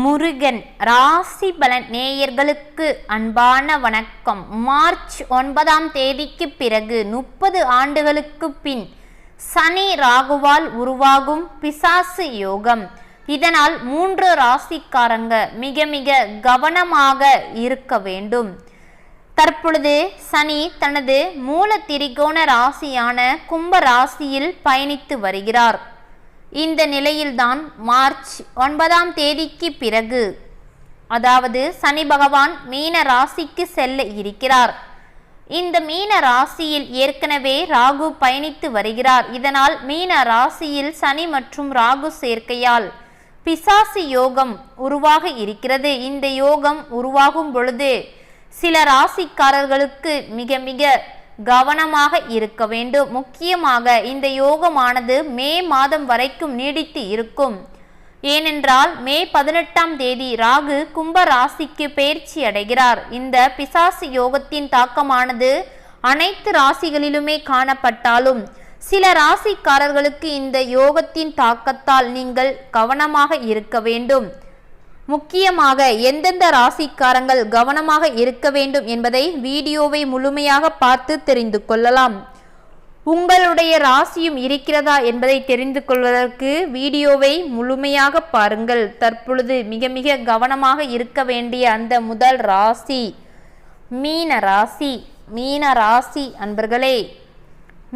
முருகன் ராசி பலன் நேயர்களுக்கு அன்பான வணக்கம். மார்ச் ஒன்பதாம் தேதிக்கு பிறகு முப்பது ஆண்டுகளுக்கு பின் சனி ராகுவால் உருவாகும் பிசாசு யோகம். இதனால் மூன்று ராசிக்காரங்க மிக மிக கவனமாக இருக்க வேண்டும். தற்பொழுது சனி தனது மூல திரிகோண ராசியான கும்ப ராசியில் பயணித்து வருகிறார். இந்த நிலையில்தான் மார்ச் ஒன்பதாம் தேதிக்கு பிறகு அதாவது சனி பகவான் மீன ராசிக்கு செல்ல இருக்கிறார். இந்த மீன ராசியில் ஏற்கனவே ராகு பயணித்து வருகிறார். இதனால் மீன ராசியில் சனி மற்றும் ராகு சேர்க்கையால் பிசாசு யோகம் உருவாக இருக்கிறது. இந்த யோகம் உருவாகும் பொழுது சில ராசிக்காரர்களுக்கு மிக மிக கவனமாக இருக்க வேண்டும். முக்கியமாக இந்த யோகமானது மே மாதம் வரைக்கும் நீடித்து இருக்கும். ஏனென்றால் மே பதினெட்டாம் தேதி ராகு கும்ப ராசிக்கு பயிற்சி அடைகிறார். இந்த பிசாசு யோகத்தின் தாக்கமானது அனைத்து ராசிகளிலுமே காணப்பட்டாலும் சில ராசிக்காரர்களுக்கு இந்த யோகத்தின் தாக்கத்தால் நீங்கள் கவனமாக இருக்க வேண்டும். முக்கியமாக எந்தெந்த ராசிக்காரங்கள் கவனமாக இருக்க வேண்டும் என்பதை வீடியோவை முழுமையாக பார்த்து தெரிந்து கொள்ளலாம். உங்களுடைய ராசியும் இருக்கிறதா என்பதை தெரிந்து கொள்வதற்கு வீடியோவை முழுமையாக பாருங்கள். தற்பொழுது மிக மிக கவனமாக இருக்க வேண்டிய அந்த முதல் ராசி மீன ராசி மீன ராசி அன்பர்களே.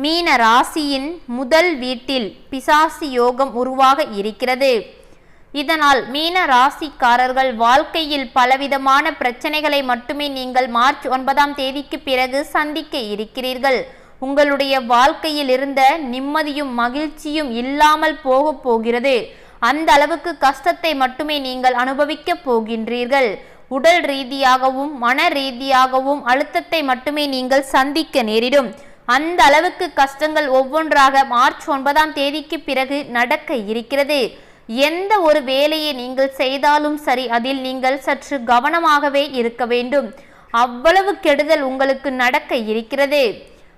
மீன ராசியின் முதல் வீட்டில் பிசாசி யோகம் உருவாக இருக்கிறது. இதனால் மீன ராசிக்காரர்கள் வாழ்க்கையில் பலவிதமான பிரச்சனைகளை மட்டுமே நீங்கள் மார்ச் ஒன்பதாம் தேதிக்கு பிறகு சந்திக்க இருக்கிறீர்கள். உங்களுடைய வாழ்க்கையில் இருந்த நிம்மதியும் மகிழ்ச்சியும் இல்லாமல் போக போகிறது. அந்த அளவுக்கு கஷ்டத்தை மட்டுமே நீங்கள் அனுபவிக்க போகின்றீர்கள். உடல் ரீதியாகவும் மன ரீதியாகவும் அழுத்தத்தை மட்டுமே நீங்கள் சந்திக்க நேரிடும். அந்த அளவுக்கு கஷ்டங்கள் ஒவ்வொன்றாக மார்ச் ஒன்பதாம் தேதிக்கு பிறகு நடக்க இருக்கிறது. எந்த ஒரு வேலையை நீங்கள் செய்தாலும் சரி அதில் நீங்கள் சற்று கவனமாகவே இருக்க வேண்டும். அவ்வளவு கெடுதல் உங்களுக்கு நடக்க இருக்கிறது.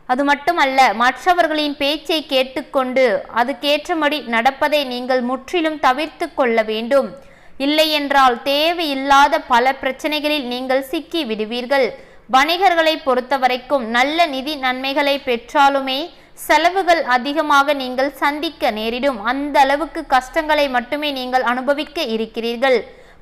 அது மட்டுமல்ல மற்றவர்களின் பேச்சை கேட்டுக்கொண்டு அதுக்கேற்றபடி நடப்பதை நீங்கள் முற்றிலும் தவிர்த்து கொள்ள வேண்டும். இல்லையென்றால் தேவையில்லாத பல பிரச்சனைகளில் நீங்கள் சிக்கி விடுவீர்கள். வணிகர்களை பொறுத்தவரைக்கும் நல்ல நிதி நன்மைகளை பெற்றாலுமே செலவுகள் அதிகமாக நீங்கள் சந்திக்க நேரிடும். அந்த அளவுக்கு கஷ்டங்களை மட்டுமே நீங்கள் அனுபவிக்க இருக்கிறீர்கள்.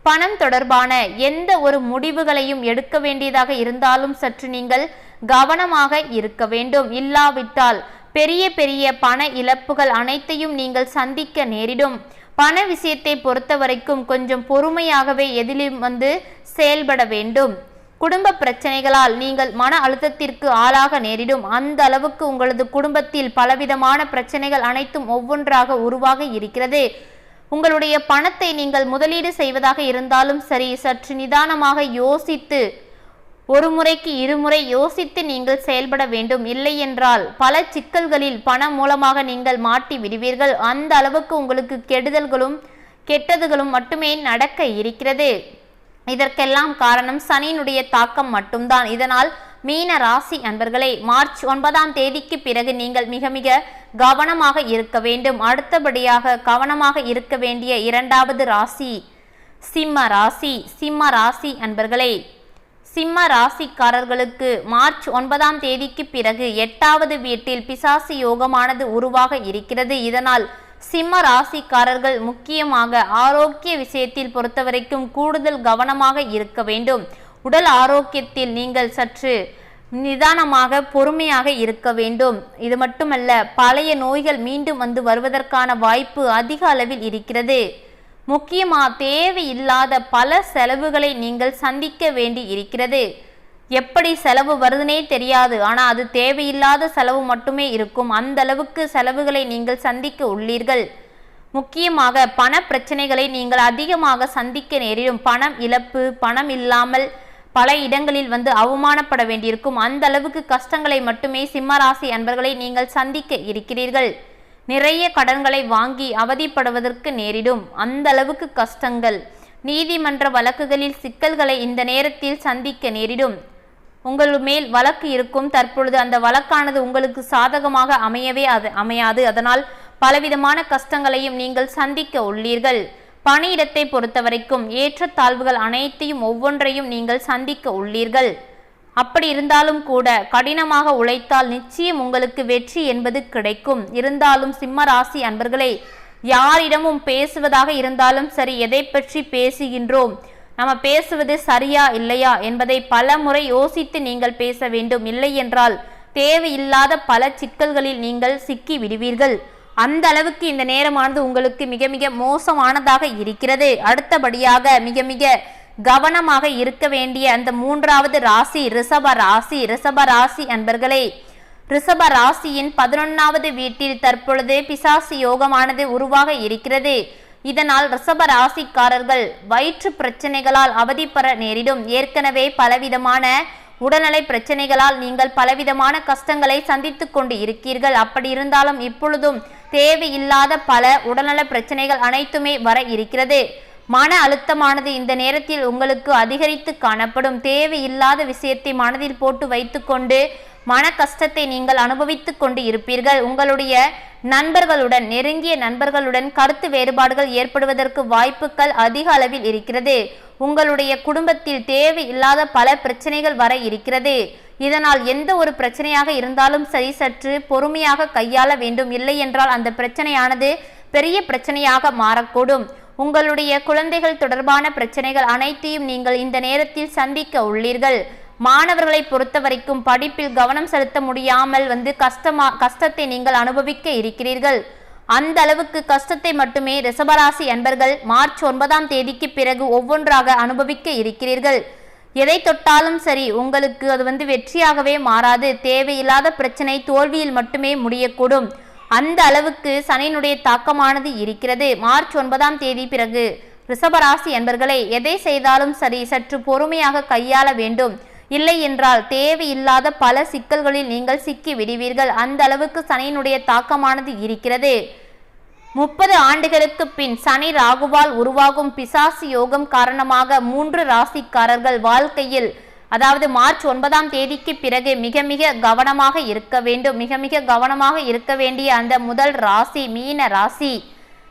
பணம் தொடர்பான எந்த ஒரு முடிவுகளையும் எடுக்க வேண்டியதாக இருந்தாலும் சற்று நீங்கள் கவனமாக இருக்க வேண்டும். இல்லாவிட்டால் பெரிய பெரிய பண இழப்புகள் அனைத்தையும் நீங்கள் சந்திக்க நேரிடும். பண விஷயத்தை பொறுத்த வரைக்கும் கொஞ்சம் பொறுமையாகவே எதிலும் வந்து செயல்பட வேண்டும். குடும்ப பிரச்சனைகளால் நீங்கள் மன அழுத்தத்திற்கு ஆளாக நேரிடும். அந்த அளவுக்கு உங்களது குடும்பத்தில் பலவிதமான பிரச்சனைகள் அனைத்தும் ஒவ்வொன்றாக உருவாக இருக்கிறது. உங்களுடைய பணத்தை நீங்கள் முதலீடு செய்வதாக இருந்தாலும் சரி சற்று நிதானமாக யோசித்து ஒரு முறைக்கு இருமுறை யோசித்து நீங்கள் செயல்பட வேண்டும். இல்லை என்றால் பல சிக்கல்களில் பணம் மூலமாக நீங்கள் மாட்டி விடுவீர்கள். அந்த அளவுக்கு உங்களுக்கு கெடுதல்களும் கெட்டதுகளும் மட்டுமே நடக்க இருக்கிறது. இதற்கெல்லாம் காரணம் சனியினுடைய தாக்கம் மட்டும்தான். இதனால் மீன ராசி அன்பர்களே மார்ச் ஒன்பதாம் தேதிக்கு பிறகு நீங்கள் மிக மிக கவனமாக இருக்க வேண்டும். அடுத்தபடியாக கவனமாக இருக்க வேண்டிய இரண்டாவது ராசி சிம்ம ராசி சிம்ம ராசி அன்பர்களே. சிம்ம ராசிக்காரர்களுக்கு மார்ச் ஒன்பதாம் தேதிக்கு பிறகு எட்டாவது வீட்டில் பிசாசு யோகமானது உருவாக இருக்கிறது. இதனால் சிம்ம ராசிக்காரர்கள் முக்கியமாக ஆரோக்கிய விஷயத்தில் பொறுத்தவரைக்கும் கூடுதல் கவனமாக இருக்க வேண்டும். உடல் ஆரோக்கியத்தில் நீங்கள் சற்று நிதானமாக பொறுமையாக இருக்க வேண்டும். இது மட்டுமல்ல பழைய நோய்கள் மீண்டும் வந்து வருவதற்கான வாய்ப்பு அதிக அளவில் இருக்கிறது. முக்கியமாக தேவையில்லாத பல செலவுகளை நீங்கள் சந்திக்க வேண்டி இருக்கிறது. எப்படி செலவு வருதுனே தெரியாது. ஆனால் அது தேவையில்லாத செலவு மட்டுமே இருக்கும். அந்த அளவுக்கு செலவுகளை நீங்கள் சந்திக்க உள்ளீர்கள். முக்கியமாக பண பிரச்சனைகளை நீங்கள் அதிகமாக சந்திக்க நேரிடும். பணம் இழப்பு பணம் இல்லாமல் பல இடங்களில் வந்து அவமானப்பட வேண்டியிருக்கும். அந்த அளவுக்கு கஷ்டங்களை மட்டுமே சிம்மராசி அன்பர்களை நீங்கள் சந்திக்க இருக்கிறீர்கள். நிறைய கடன்களை வாங்கி அவதிப்படுவதற்கு நேரிடும். அந்த அளவுக்கு கஷ்டங்கள். நீதிமன்ற வழக்குகளில் சிக்கல்களை இந்த நேரத்தில் சந்திக்க நேரிடும். உங்கள் மேல் வழக்கு இருக்கும். தற்பொழுது அந்த வழக்கானது உங்களுக்கு சாதகமாக அமையவே அது அமையாது. அதனால் பலவிதமான கஷ்டங்களையும் நீங்கள் சந்திக்க உள்ளீர்கள். பணியிடத்தை பொறுத்தவரைக்கும் ஏற்றத்தாழ்வுகள் அனைத்தையும் ஒவ்வொன்றையும் நீங்கள் சந்திக்க உள்ளீர்கள். அப்படி இருந்தாலும் கூட கடினமாக உழைத்தால் நிச்சயம் உங்களுக்கு வெற்றி என்பது கிடைக்கும். இருந்தாலும் சிம்ம ராசி அன்பர்களே யாரிடமும் பேசுவதாக இருந்தாலும் சரி எதை பற்றி பேசுகின்றோம்? நம்ம பேசுவது சரியா இல்லையா என்பதை பல முறை யோசித்து நீங்கள் பேச வேண்டும். இல்லை என்றால் தேவையில்லாத பல சிக்கல்களில் நீங்கள் சிக்கி விடுவீர்கள். அந்த அளவுக்கு இந்த நேரமானது உங்களுக்கு மிக மிக மோசமானதாக இருக்கிறது. அடுத்தபடியாக மிக மிக கவனமாக இருக்க வேண்டிய அந்த மூன்றாவது ராசி ரிஷப ராசி. ரிஷப ராசி அன்பர்களே ரிஷப ராசியின் பதினொன்னாவது வீட்டில் தற்பொழுது பிசாசு யோகமானது உருவாக இருக்கிறது. இதனால் ரிஷப ராசிக்காரர்கள் வயிற்று பிரச்சனைகளால் அவதிப்பெற நேரிடும். ஏற்கனவே பலவிதமான உடல்நலை பிரச்சனைகளால் நீங்கள் பலவிதமான கஷ்டங்களை சந்தித்து கொண்டு இருக்கீர்கள் அப்படி இருந்தாலும் இப்பொழுதும் தேவையில்லாத பல உடல்நல பிரச்சனைகள் அனைத்துமே வர இருக்கிறது. மன அழுத்தமானது இந்த நேரத்தில் உங்களுக்கு அதிகரித்து காணப்படும். தேவையில்லாத விஷயத்தை மனதில் போட்டு வைத்துக்கொண்டு மன கஷ்டத்தை நீங்கள் அனுபவித்துக் கொண்டு இருப்பீர்கள். உங்களுடைய நண்பர்களுடன் நெருங்கிய நண்பர்களுடன் கருத்து வேறுபாடுகள் ஏற்படுவதற்கு வாய்ப்புகள் அதிக அளவில் இருக்கிறது. உங்களுடைய குடும்பத்தில் தேவையில்லாத பல பிரச்சனைகள் வர இருக்கிறது. இதனால் எந்த ஒரு பிரச்சனையாக இருந்தாலும் சரி சற்று பொறுமையாக கையாள வேண்டும். இல்லை என்றால் அந்த பிரச்சனையானது பெரிய பிரச்சனையாக மாறக்கூடும். உங்களுடைய குழந்தைகள் தொடர்பான பிரச்சனைகள் அனைத்தையும் நீங்கள் இந்த நேரத்தில் சந்திக்க உள்ளீர்கள். மாணவர்களை பொறுத்த வரைக்கும் படிப்பில் கவனம் செலுத்த முடியாமல் வந்து கஷ்டமா கஷ்டத்தை நீங்கள் அனுபவிக்க இருக்கிறீர்கள். அந்த அளவுக்கு கஷ்டத்தை மட்டுமே ரிசபராசி அன்பர்கள் மார்ச் ஒன்பதாம் தேதிக்கு பிறகு ஒவ்வொன்றாக அனுபவிக்க இருக்கிறீர்கள். எதை தொட்டாலும் சரி உங்களுக்கு அது வந்து வெற்றியாகவே மாறாது. தேவையில்லாத பிரச்சனை தோல்வியில் மட்டுமே முடியக்கூடும். அந்த அளவுக்கு சனியினுடைய தாக்கமானது இருக்கிறது. மார்ச் ஒன்பதாம் தேதி பிறகு ரிஷபராசி என்பர்களை எதை செய்தாலும் சரி சற்று பொறுமையாக கையாள வேண்டும். இல்லை என்றால் தேவையில்லாத பல சிக்கல்களில் நீங்கள் சிக்கி விடுவீர்கள் அந்த அளவுக்கு சனியினுடைய தாக்கமானது இருக்கிறது. முப்பது ஆண்டுகளுக்கு பின் சனி ராகுவால் உருவாகும் பிசாசு யோகம் காரணமாக மூன்று ராசிக்காரர்கள் வாழ்க்கையில் அதாவது மார்ச் ஒன்பதாம் தேதிக்கு பிறகு மிக மிக கவனமாக இருக்க வேண்டும். மிக மிக கவனமாக இருக்க வேண்டிய அந்த முதல் ராசி மீன ராசி.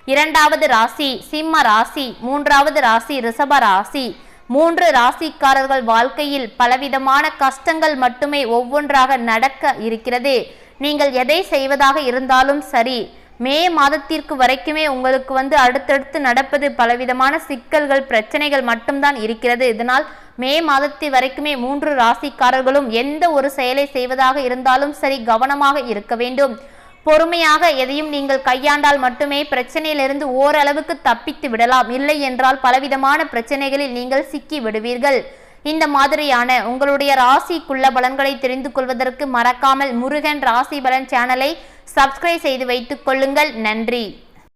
இரண்டாவது ராசி சிம்ம ராசி. மூன்றாவது ராசி ரிஷப ராசி. மூன்று ராசிக்காரர்கள் வாழ்க்கையில் பலவிதமான கஷ்டங்கள் மட்டுமே ஒவ்வொன்றாக நடக்க இருக்கிறது. நீங்கள் எதை செய்வதாக இருந்தாலும் சரி மே மாதத்திற்கு வரைக்குமே உங்களுக்கு வந்து அடுத்தடுத்து நடப்பது பலவிதமான சிக்கல்கள் பிரச்சனைகள் மட்டும்தான் இருக்கிறது. இதனால் மே மாதத்து வரைக்குமே மூன்று ராசிக்காரர்களும் எந்த ஒரு செயலை செய்வதாக இருந்தாலும் சரி கவனமாக இருக்க வேண்டும். பொறுமையாக எதையும் நீங்கள் கையாண்டால் மட்டுமே பிரச்சனையிலிருந்து ஓரளவுக்கு தப்பித்து விடலாம். இல்லை என்றால் பலவிதமான பிரச்சனைகளில் நீங்கள் சிக்கி விடுவீர்கள். இந்த மாதிரியான உங்களுடைய ராசிக்குள்ள பலன்களை தெரிந்து கொள்வதற்கு மறக்காமல் முருகன் ராசி பலன் சேனலை சப்ஸ்கிரைப் செய்து வைத்துக் கொள்ளுங்கள். நன்றி.